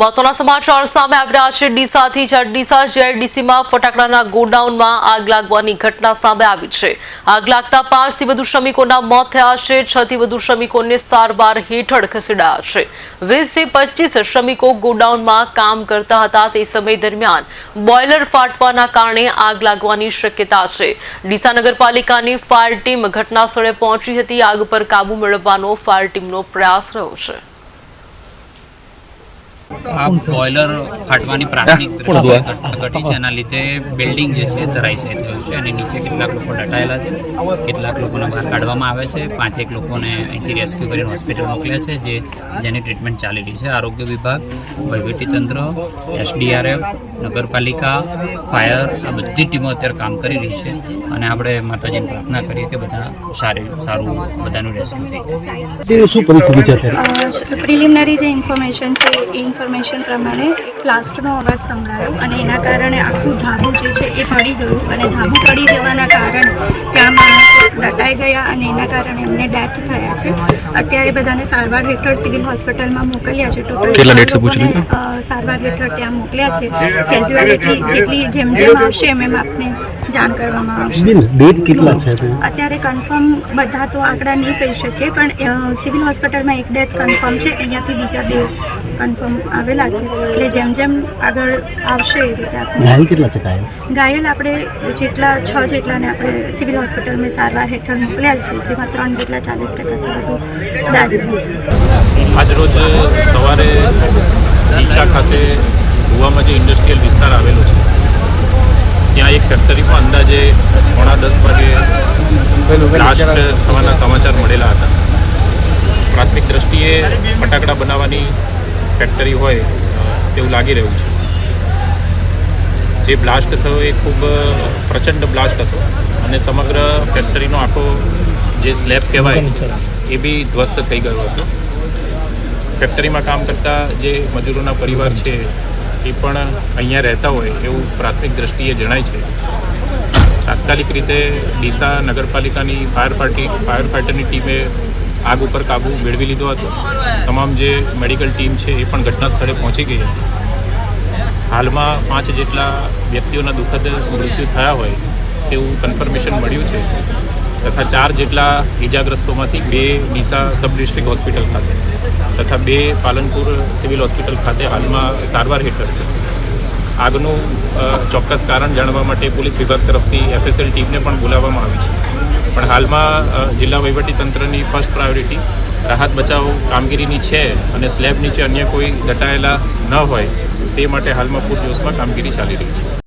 મહત્વના સમાચાર સામે આવી રહ્યા છે. ડીસાથી જ્યાં ડીસા જેઆરડીસીમાં ફટાકડાના ગોડાઉનમાં આગ લાગવાની ઘટના સામે આવી છે. આગ લાગતા પાંચથી વધુ શ્રમિકોના મોત થયા છે. છ થી વધુ શ્રમિકોને સારવાર હેઠળ ખસેડાયા છે. વીસથી પચીસ શ્રમિકો ગોડાઉનમાં કામ કરતા હતા તે સમય દરમિયાન બોઇલર ફાટવાના કારણે આગ લાગવાની શક્યતા છે. ડીસા નગરપાલિકાની ફાયર ટીમ ઘટના સ્થળે પહોંચી હતી. આગ પર કાબુ મેળવવાનો ફાયર ટીમનો પ્રયાસ રહ્યો છે. આ બોઇલર ફાટવાની પ્રાથમિક ઘટી છે. એના લીધે બિલ્ડિંગ જે છે ધરાઈ થયું છે અને નીચે કેટલાક લોકો દટાયેલા છે. કેટલાક લોકોને બહાર કાઢવામાં આવે છે. પાંચેક લોકોને અહીંથી રેસ્ક્યુ કરીને હોસ્પિટલ મોકલ્યા છે જે જેની ટ્રીટમેન્ટ ચાલી રહી છે. આરોગ્ય વિભાગ વહીવટીતંત્ર એસડીઆરએફ નગરપાલિકા ફાયર આ બધી ટીમો અત્યારે કામ કરી રહી છે અને આપણે માતાજીને પ્રાર્થના કરીએ કે બધા સારી સારું બધાનું રેસ્ક્યુ થઈ જાય. શું પરિસ્થિતિ છે અત્યારે? પ્રિલિમિનરી જે ઇન્ફોર્મેશન છે એ ઇન્ફોર્મેશન પ્રમાણે એક અવાજ સંભળાયો અને એના કારણે આખું ધાબું જે છે એ પડી ગયું અને ધાબું પડી જવાના કારણે ત્યાં દટાઈ ગયા અને એના કારણે એમને ડેથ થયા છે. અત્યારે બધાને સારવાર હેઠળ સિવિલ હોસ્પિટલમાં મોકલ્યા છે. ટોટલ સારવાર હેઠળ ત્યાં મોકલ્યા છે. કેઝ્યુઆલિટી જેટલી જેમ જેમ આવશે એમ એમ આપને જાણ કરવામાં આવશે. કેટલા છે અત્યારે કન્ફર્મ બધા તો આંકડા નહીં કહી શકીએ પણ સિવિલ હોસ્પિટલમાં એક ડેથ કન્ફર્મ છે. અહીંયાથી બીજા બે કન્ફર્મ આવેલા છે. એટલે જેમ જેમ આગળ આવશે એ રીતે આપણે ઘાયલ કેટલા છે ઘાયલ? ઘાયલ આપણે જેટલા છ જેટલાને આપણે સિવિલ હોસ્પિટલમાં સારવાર હેઠળ મોકલ્યા છે જેમાં ત્રણ જેટલા ચાલીસ ટકાથી વધુ દાજેલા છે. આજરોજ સવારે ડીસા ખાતે ગોવામાં જે ઇન્ડસ્ટ્રીયલ વિસ્તાર આવેલો છે ત્યાં એક ફેક્ટરીમાં અંદાજે પોણા દસ વાગે લાસ્ટ થવાના સમાચાર મળેલા હતા. પ્રાથમિક દ્રષ્ટિએ ફટાકડા બનાવવાની ફેક્ટરી હોય તેવું લાગી રહ્યું છે. જે બ્લાસ્ટ થયો એ ખૂબ પ્રચંડ બ્લાસ્ટ હતો અને સમગ્ર ફેક્ટરીનો આખો જે સ્લેબ કહેવાય એ બી ધ્વસ્ત થઈ ગયો હતો. ફેક્ટરીમાં કામ કરતા જે મજૂરોના પરિવાર છે એ પણ અહીંયા રહેતા હોય એવું પ્રાથમિક દ્રષ્ટિએ જણાય છે. તાત્કાલિક રીતે ડીસા નગરપાલિકાની ફાયર પાર્ટી, ફાયર ફાઇટરની ટીમે આગ ઉપર કાબૂ મેળવી લીધો હતો. તમામ જે મેડિકલ ટીમ છે એ પણ ઘટના સ્થળે પહોંચી ગઈ હતી. હાલમાં પાંચ જેટલા વ્યક્તિઓના દુઃખદ મૃત્યુ થયા હોય તેવું કન્ફર્મેશન મળ્યું છે. તથા ચાર જેટલા ઇજાગ્રસ્તોમાંથી બે ડીસા સબ ડિસ્ટ્રિક્ટ હોસ્પિટલ ખાતે તથા બે પાલનપુર સિવિલ હોસ્પિટલ ખાતે હાલમાં સારવાર હેઠળ છે. આગનું ચોક્કસ કારણ જાણવા માટે પોલીસ વિભાગ તરફથી એફએસએલ ટીમને પણ બોલાવવામાં આવી છે. પણ હાલમાં જિલ્લા વહીવટી તંત્રની ફર્સ્ટ પ્રાયોરિટી રાહત બચાવ કામગીરીની છે અને સ્લેબ નીચે અન્ય કોઈ દટાયેલા ન હોય તે માટે હાલમાં પૂરજોશમાં કામગીરી ચાલી રહી છે.